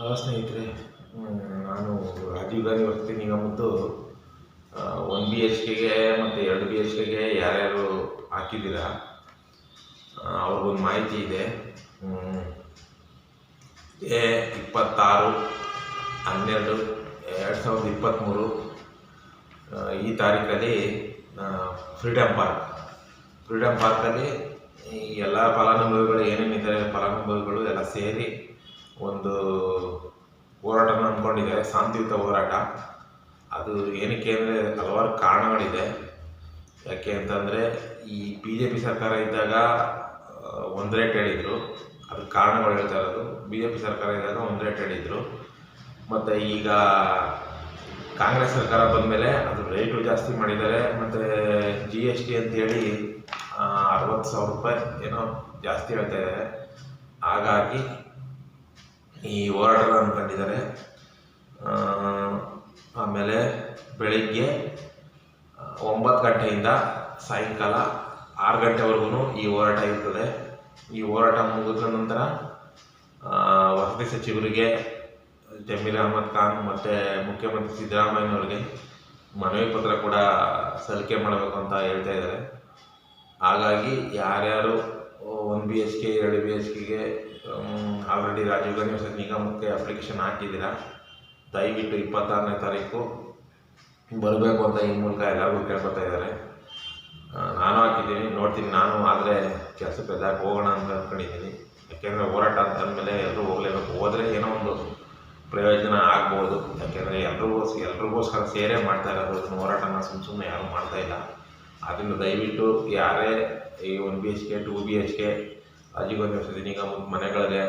Hello ಸ್ನೇಹಿತರೆ ನಾನು ರಾಜೀವ್ ಗಾಂಧಿ ವಸತಿ ನಿಗಮದ್ದು ಒನ್ ಬಿ ಎಚ್ ಕೆಗೆ ಮತ್ತು ಎರಡು ಬಿ ಎಚ್ ಕೆಗೆ ಯಾರ್ಯಾರು ಹಾಕಿದ್ದೀರಾ ಅವ್ರಿಗೊಂದು ಮಾಹಿತಿ ಇದೆ. ಎ ಇಪ್ಪತ್ತಾರು, ಹನ್ನೆರಡು, ಎರಡು ಸಾವಿರದ ಇಪ್ಪತ್ತ್ಮೂರು ಈ ತಾರೀಕಲ್ಲಿ ಫ್ರೀಡಮ್ ಪಾರ್ಕ್. ಫ್ರೀಡಮ್ ಪಾರ್ಕಲ್ಲಿ ಎಲ್ಲ ಫಲಾನುಭವಿಗಳು ಏನೇನಿದ್ದಾರೆ, ಫಲಾನುಭವಿಗಳು ಎಲ್ಲ ಸೇರಿ ಒಂದು ಹೋರಾಟನ ಅಂದ್ಕೊಂಡಿದ್ದಾರೆ. ಶಾಂತಿಯುತ ಹೋರಾಟ. ಅದು ಏನಕ್ಕೆ ಅಂದರೆ ಹಲವಾರು ಕಾರಣಗಳಿದೆ. ಯಾಕೆ ಅಂತಂದರೆ ಈ ಬಿ ಜೆ ಪಿ ಸರ್ಕಾರ ಇದ್ದಾಗ ಒಂದು ರೇಟ್ ಹೇಳಿದರು. ಅದು ಕಾರಣಗಳು ಹೇಳ್ತಾ ಇರೋದು. ಬಿ ಜೆ ಪಿ ಸರ್ಕಾರ ಇದ್ದಾಗ ಒಂದು ರೇಟ್ ಹೇಳಿದರು. ಮತ್ತು ಈಗ ಕಾಂಗ್ರೆಸ್ ಸರ್ಕಾರ ಬಂದಮೇಲೆ ಅದು ರೇಟು ಜಾಸ್ತಿ ಮಾಡಿದ್ದಾರೆ. ಮತ್ತು ಜಿ ಎಸ್ ಟಿ ಅಂತೇಳಿ ಅರವತ್ತು ಸಾವಿರ ರೂಪಾಯಿ ಏನೋ ಜಾಸ್ತಿ ಹೇಳ್ತಾ ಇದ್ದಾರೆ. ಹಾಗಾಗಿ ಈ ಹೋರಾಟನ ಅಂದ್ಕೊಂಡಿದ್ದಾರೆ ಆಮೇಲೆ ಬೆಳಿಗ್ಗೆ ಒಂಬತ್ತು ಗಂಟೆಯಿಂದ ಸಾಯಂಕಾಲ ಆರು ಗಂಟೆವರೆಗೂ ಈ ಹೋರಾಟ ಇರ್ತದೆ. ಈ ಹೋರಾಟ ಮುಗಿದ ನಂತರ ವಸತಿ ಸಚಿವರಿಗೆ ಜಮೀರ್ ಅಹಮದ್ ಖಾನ್ ಮತ್ತು ಮುಖ್ಯಮಂತ್ರಿ ಸಿದ್ದರಾಮಯ್ಯನವರಿಗೆ ಮನವಿ ಪತ್ರ ಕೂಡ ಸಲ್ಲಿಕೆ ಮಾಡಬೇಕು ಅಂತ ಹೇಳ್ತಾ ಇದ್ದಾರೆ. ಹಾಗಾಗಿ ಯಾರ್ಯಾರು ಒನ್ ಬಿ ಎಚ್ ಕೆ ಎರಡು ಬಿ ಎಚ್ ಕೆಗೆ ಆಲ್ರೆಡಿ ರಾಜೀವ್ ಗಾಂಧಿ ವಸತಿ ನಿಗಮಕ್ಕೆ ಅಪ್ಲಿಕೇಶನ್ ಹಾಕಿದ್ದೀರಾ? ದಯವಿಟ್ಟು ಇಪ್ಪತ್ತಾರನೇ ತಾರೀಕು ಬರಬೇಕು ಅಂತ ಈ ಮೂಲಕ ಎಲ್ಲರಿಗೂ ಕೇಳ್ಕೊತಾ ಇದ್ದಾರೆ. ನಾನು ಹಾಕಿದ್ದೀನಿ, ನೋಡ್ತೀನಿ ನಾನು, ಆದರೆ ಕೆಲಸಕ್ಕೆ ಎದಾಕೆ ಹೋಗೋಣ ಅಂತ ಅಂದ್ಕೊಂಡಿದ್ದೀನಿ ಯಾಕೆಂದರೆ ಹೋರಾಟ ಅಂತ ಅಂದಮೇಲೆ ಎಲ್ಲರೂ ಹೋಗಲೇಬೇಕು. ಹೋದರೆ ಏನೋ ಒಂದು ಪ್ರಯೋಜನ ಆಗ್ಬೋದು. ಯಾಕೆಂದರೆ ಎಲ್ರಿಗೂ, ಎಲ್ರಿಗೋಸ್ಕರ ಸೇರೇ ಮಾಡ್ತಾ ಇರೋದು, ಹೋರಾಟನ ಸುಮ್ಮ ಸುಮ್ಮನೆ ಯಾರೂ ಮಾಡ್ತಾ ಆದ್ದರಿಂದ ದಯವಿಟ್ಟು ಯಾರೇ ಈ one B H K two B H K Rajiv ವಸತಿ ನಿಗಮದ ಮನೆಗಳಿಗೆ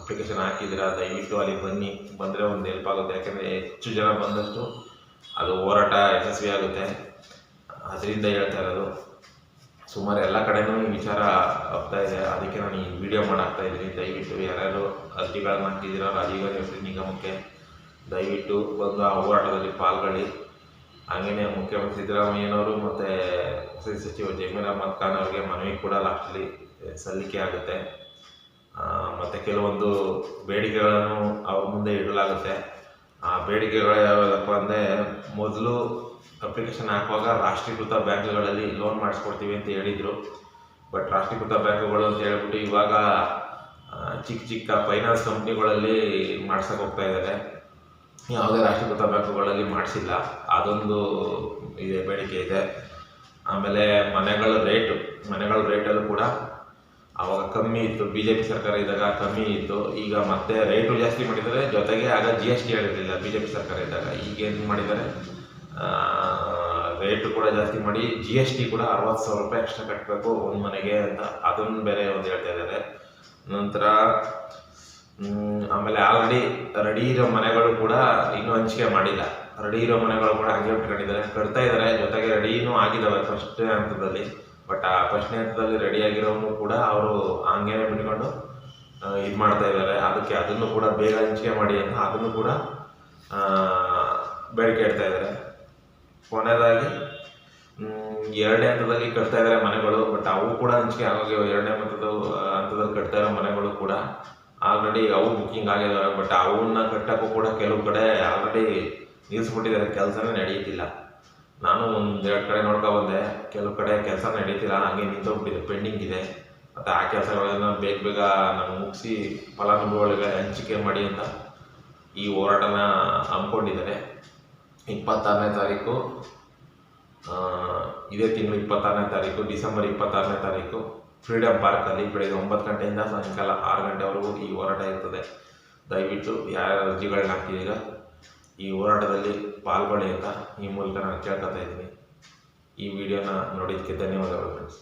ಅಪ್ಲಿಕೇಶನ್ ಹಾಕಿದ್ದೀರಾ, ದಯವಿಟ್ಟು ಅಲ್ಲಿಗೆ ಬನ್ನಿ. ಬಂದರೆ ಒಂದು ಹೆಲ್ಪ್ ಆಗುತ್ತೆ. ಯಾಕೆಂದರೆ ಹೆಚ್ಚು ಜನ ಬಂದಷ್ಟು ಅದು ಹೋರಾಟ ಯಶಸ್ವಿ ಆಗುತ್ತೆ. ಅದರಿಂದ ಹೇಳ್ತಾ ಇರೋದು, ಸುಮಾರು ಎಲ್ಲ ಕಡೆನೂ ಈ ವಿಚಾರ ಆಗ್ತಾ ಇದೆ. ಅದಕ್ಕೆ ನಾನು ಈ ವಿಡಿಯೋ ಮಾಡಾಕ್ತಾ ಇದ್ದೀನಿ. ದಯವಿಟ್ಟು ಯಾರ್ಯಾರು ಅರ್ಜಿಗಳನ್ನ ಹಾಕಿದ್ದೀರಾ, ರಾಜೀವ್ ವಸತಿ ನಿಗಮಕ್ಕೆ ದಯವಿಟ್ಟು ಬಂದು ಆ ಹೋರಾಟದಲ್ಲಿ ಪಾಲ್ಗೊಳ್ಳಿ. ಹಾಗೆಯೇ ಮುಖ್ಯಮಂತ್ರಿ ಸಿದ್ದರಾಮಯ್ಯನವರು ಮತ್ತು ಸಚಿವ ಜಮೀರ್ ಅಹಮದ್ ಖಾನ್ ಅವರಿಗೆ ಮನವಿ ಕೂಡ ಲಾಸ್ಟ್ಲಿ ಸಲ್ಲಿಕೆ ಆಗುತ್ತೆ. ಮತ್ತು ಕೆಲವೊಂದು ಬೇಡಿಕೆಗಳನ್ನು ಅವ್ರ ಮುಂದೆ ಇಡಲಾಗುತ್ತೆ. ಆ ಬೇಡಿಕೆಗಳು ಯಾವ್ಯಾವಪ್ಪ ಅಂದರೆ ಮೊದಲು ಅಪ್ಲಿಕೇಶನ್ ಹಾಕುವಾಗ ರಾಷ್ಟ್ರೀಕೃತ ಬ್ಯಾಂಕ್ಗಳಲ್ಲಿ ಲೋನ್ ಮಾಡಿಸ್ಕೊಡ್ತೀವಿ ಅಂತ ಹೇಳಿದರು. ಬಟ್ ರಾಷ್ಟ್ರೀಕೃತ ಬ್ಯಾಂಕುಗಳು ಅಂತ ಹೇಳ್ಬಿಟ್ಟು ಇವಾಗ ಚಿಕ್ಕ ಚಿಕ್ಕ ಫೈನಾನ್ಸ್ ಕಂಪ್ನಿಗಳಲ್ಲಿ ಮಾಡ್ಸೋಕೆ ಹೋಗ್ತಾ ಇದ್ದಾರೆ. ಯಾವುದೇ ರಾಷ್ಟ್ರೀಕೃತ ಬ್ಯಾಂಕುಗಳಲ್ಲಿ ಮಾಡಿಸಿಲ್ಲ. ಅದೊಂದು ಇದೆ, ಬೇಡಿಕೆ ಇದೆ. ಆಮೇಲೆ ಮನೆಗಳ ರೇಟು, ಮನೆಗಳ ರೇಟಲ್ಲೂ ಕೂಡ ಆವಾಗ ಕಮ್ಮಿ ಇತ್ತು. ಬಿ ಜೆ ಪಿ ಸರ್ಕಾರ ಇದ್ದಾಗ ಕಮ್ಮಿ ಇತ್ತು. ಈಗ ಮತ್ತೆ ರೇಟು ಜಾಸ್ತಿ ಮಾಡಿದ್ದಾರೆ ಜೊತೆಗೆ ಆಗ ಜಿ ಎಸ್ ಟಿ ಹೇಳಿರಲಿಲ್ಲ ಬಿ ಜೆ ಪಿ ಸರ್ಕಾರ ಇದ್ದಾಗ. ಈಗ ಏನು ಮಾಡಿದ್ದಾರೆ? ರೇಟು ಕೂಡ ಜಾಸ್ತಿ ಮಾಡಿ ಜಿ ಎಸ್ ಟಿ ಕೂಡ ಅರವತ್ತು ಸಾವಿರ ರೂಪಾಯಿ ಎಕ್ಸ್ಟ್ರಾ ಕಟ್ಟಬೇಕು ಒಂದು ಮನೆಗೆ ಅಂತ. ಅದನ್ನು ಬೇರೆ ಒಂದು ಹೇಳ್ತಾ ಇದ್ದಾರೆ. ನಂತರ ಆಮೇಲೆ ಆಲ್ರೆಡಿ ರೆಡಿ ಇರೋ ಮನೆಗಳು ಕೂಡ ಇನ್ನೂ ಹಂಚಿಕೆ ಮಾಡಿಲ್ಲ. ರೆಡಿ ಇರೋ ಮನೆಗಳು ಕೂಡ ಹಂಗೆ ಇಟ್ಕೊಂಡಿದ್ದಾರೆ ಕಟ್ತಾ ಇದ್ದಾರೆ, ಜೊತೆಗೆ ರೆಡಿನೂ ಆಗಿದ್ದಾವೆ ಫಸ್ಟ್ ಹಂತದಲ್ಲಿ. ಬಟ್ ಆ ಫಸ್ಟ್ನೇ ಹಂತದಲ್ಲಿ ರೆಡಿ ಆಗಿರೋನು ಕೂಡ ಅವರು ಹಂಗೇನೆ ಬಿಟ್ಕೊಂಡು ಇದು ಮಾಡ್ತಾ ಇದ್ದಾರೆ. ಅದಕ್ಕೆ ಅದನ್ನು ಕೂಡ ಬೇಗ ಹಂಚಿಕೆ ಮಾಡಿ ಅಂತ ಅದನ್ನು ಕೂಡ ಬೇಡಿಕೆ ಇಡ್ತಾ ಇದ್ದಾರೆ. ಕೊನೆಯದಾಗಿ ಎರಡನೇ ಹಂತದಲ್ಲಿ ಕಟ್ತಾ ಇದ್ದಾರೆ ಮನೆಗಳು ಬಟ್ ಅವು ಕೂಡ ಹಂಚಿಕೆ ಆಗೋಗಿವೆ ಎರಡನೇ ಹಂತದ ಹಂತದಲ್ಲಿ ಕಟ್ತಾ ಇರೋ ಮನೆಗಳು ಕೂಡ ಆಲ್ರೆಡಿ ಅವು ಬುಕ್ಕಿಂಗ್ ಆಗಿದ್ದಾವೆ ಬಟ್ ಅವನ್ನ ಕಟ್ಟಕ್ಕೂ ಕೂಡ ಕೆಲವು ಕಡೆ ಆಲ್ರೆಡಿ ನಿಲ್ಲಿಸ್ಬಿಟ್ಟಿದ್ದಾರೆ ಕೆಲಸನೇ ನಡೆಯುತ್ತಿಲ್ಲ ನಾನು ಒಂದು ಎರಡು ಕಡೆ ನೋಡ್ಕೊ ಬಂದೆ. ಕೆಲವು ಕಡೆ ಕೆಲಸ ನಡೀತಿಲ್ಲ. ಹಂಗೆ ನಿಂತೋಗ್ಬಿಟ್ಟಿದೆ. ಪೆಂಡಿಂಗ್ ಇದೆ. ಮತ್ತು ಆ ಕೆಲಸಗಳನ್ನು ಬೇಗ ಬೇಗ ನಾನು ಮುಗಿಸಿ ಫಲಾನುಭವಿಗಳಿಗೆ ಹಂಚಿಕೆ ಮಾಡಿ ಅಂತ ಈ ಹೋರಾಟನ ಹಮ್ಮಿಕೊಂಡಿದ್ದಾರೆ. ಇಪ್ಪತ್ತಾರನೇ ತಾರೀಕು ಇದೇ ತಿಂಗಳು ಇಪ್ಪತ್ತಾರನೇ ತಾರೀಕು, ಡಿಸೆಂಬರ್ ಇಪ್ಪತ್ತಾರನೇ ತಾರೀಕು. ಫ್ರೀಡಮ್ ಪಾರ್ಕಲ್ಲಿ ಬೆಳಗ್ಗೆ ಒಂಬತ್ತು ಗಂಟೆಯಿಂದ ಸಾಯಂಕಾಲ ಆರು ಗಂಟೆವರೆಗೂ ಈ ಹೋರಾಟ ಇರ್ತದೆ. ದಯವಿಟ್ಟು ಯಾರ್ಯಾರು ಅರ್ಜಿಗಳನ್ನ ಹಾಕ್ತಿದ್ದೀರಾ ಈ ಹೋರಾಟದಲ್ಲಿ ಪಾಲ್ಗೊಳ್ಳಿ ಅಂತ ಈ ಮೂಲಕ ನಾನು ಕೇಳ್ಕೊತಾ ಇದ್ದೀನಿ. ಈ ವಿಡಿಯೋನ ನೋಡಿದ್ದಕ್ಕೆ ಧನ್ಯವಾದಗಳು ಫ್ರೆಂಡ್ಸ್